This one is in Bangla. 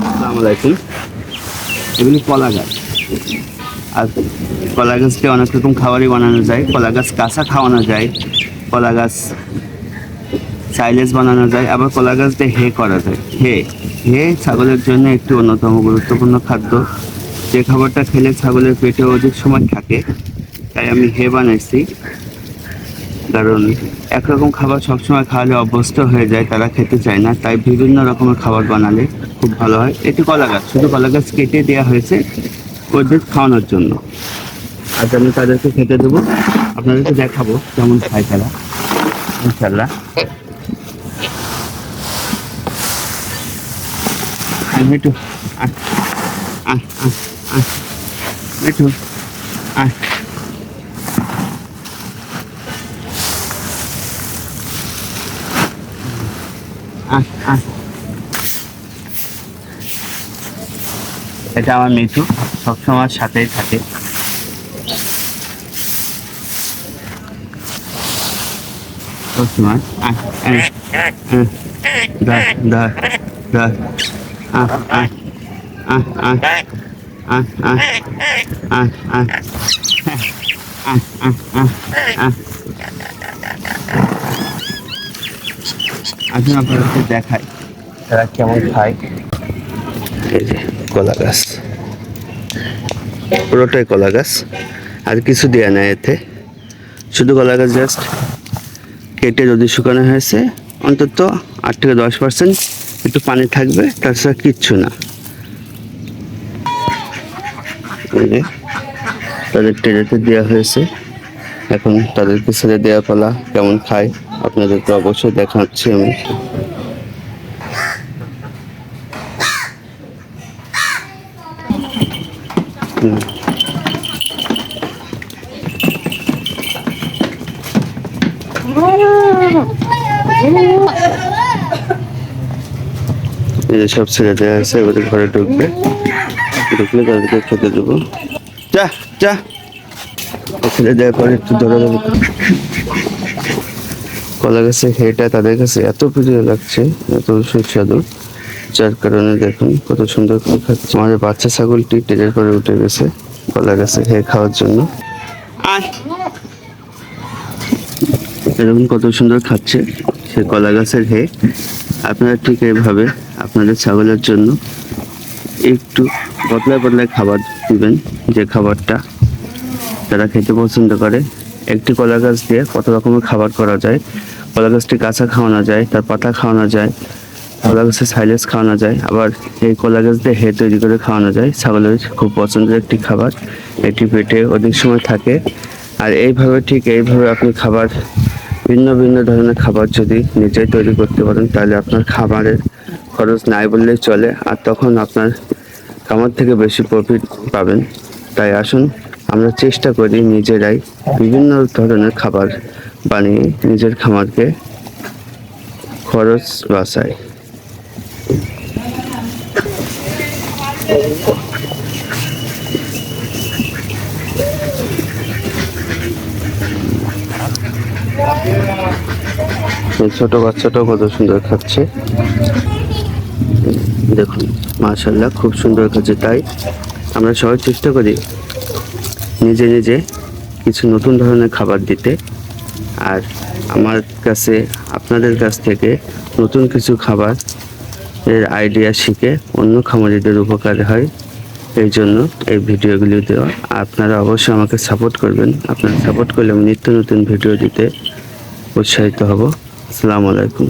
আসসালামু এগুলি কলা গাছ। আর কলা গাছকে অনেক রকম খাবারই বানানো যায়। কলা গাছ কাঁচা খাওয়ানো যায়। কলা গাছ সাইলেজ বানানো যায়। আবার কলা গাছ দিয়ে হে করা যায়। হে। হে ছাগলের জন্য একটি অন্যতম গুরুত্বপূর্ণ খাদ্য। যে খাবারটা খেলে ছাগলের পেটে অধিক সময় থাকে, তাই আমি হে বানাইছি। কারণ একরকম খাবার সবসময় খাওয়ালে অভ্যস্ত হয়ে যায়, তারা খেতে চায় না, তাই বিভিন্ন রকমের খাবার বানালে খুব ভালো হয়। এটি কলা গাছ, শুধু কলা গাছ কেটে দেওয়া হয়েছে ওদের খাওয়ানোর জন্য। আজ আমি তাদেরকে খেতে দেবো, আপনাদেরকে দেখাবো কেমন খায় তারা। ইনশাল্লাহ মিঠু আয় আয় আয় মিঠু এটা আমার মিঠু সবসময় সাথেই থাকে সবসময় আয় আসুন আপনাদেরকে দেখাই। তারা কেমন খায়? এই যে, কলা গাছ। পুরোটাই কলা গাছ, আর কিছু দেওয়া নেই এতে। শুধু কলা গাছ জাস্ট কেটে যদি শুকানো হয়েছে, অন্তত আট থেকে দশ পার্সেন্ট একটু পানি থাকবে, তাছাড়া কিচ্ছু না। তাদের ট্রেনেতে দেওয়া হয়েছে। এখন তাদেরকে ছেড়ে দেওয়া পালা, কেমন খায়। আপনাদেরকে অবশ্যই দেখাচ্ছি আমি। এই সব ছেড়ে দেওয়া আছে, এবারে ঘরে ঢুকবে। ঢুকলে তাদেরকে খেতে দেবো। যা যা। ছেড়ে দেওয়ার পরে একটু ধরে দেবো। কলা গাছে হেটা তাদের কাছে এত প্রিয় লাগছে এত সুস্বাদু। যার কারণে দেখুন কত সুন্দর করে খাচ্ছে। আমাদের বাচ্চা ছাগলটি টেরের করে উঠে গেছে কলা গাছে খেয়ে খাওয়ার জন্য। এরকম কত সুন্দর খাচ্ছে সে কলা গাছের হে আপনারা ঠিক এইভাবে আপনাদের ছাগলের জন্য একটু বদলায় বদলায় খাবার দিবেন যে খাবারটা তারা খেতে পছন্দ করে। একটি কলা গাছ দিয়ে কত রকমের খাবার করা যায়। কলা গাছটি কাঁচা খাওয়ানো যায়, তার পাতা খাওয়ানো যায়, কলা গাছের সাইলেস খাওয়ানো যায়, আবার এই কলা গাছ দিয়ে হে তৈরি করে খাওয়ানো যায়। ছাগলের খুব পছন্দের একটি খাবার, এটি পেটে অধিক সময় থাকে। আর এইভাবে ঠিক এইভাবে আপনি খাবার, ভিন্ন ভিন্ন ধরনের খাবার যদি নিজেই তৈরি করতে পারেন, তাহলে আপনার খাবারের খরচ নাই বললেই চলে। আর তখন আপনার খামার থেকে বেশি প্রফিট পাবেন। তাই আসুন আমরা চেষ্টা করি নিজেরাই বিভিন্ন ধরনের খাবার বানিয়ে নিজের খামারকে খরচ বাঁচাই ছোট বাচ্চাটাও কত সুন্দর খাচ্ছে। দেখুন মাশাল্লাহ খুব সুন্দর খাচ্ছে। তাই আমরা সবাই চেষ্টা করি নিজে নিজে কিছু নতুন ধরনের খাবার দিতে। আর আমার কাছে, আপনাদের কাছ থেকে নতুন কিছু খাবার এর আইডিয়া শিখে অন্য খামারিদের উপকার হয়। এই জন্য এই ভিডিওগুলি দেওয়া। আপনারা অবশ্যই আমাকে সাপোর্ট করবেন। আপনারা সাপোর্ট করলে আমি নিত্য নতুন ভিডিও দিতে উৎসাহিত হব। আসসালামু আলাইকুম।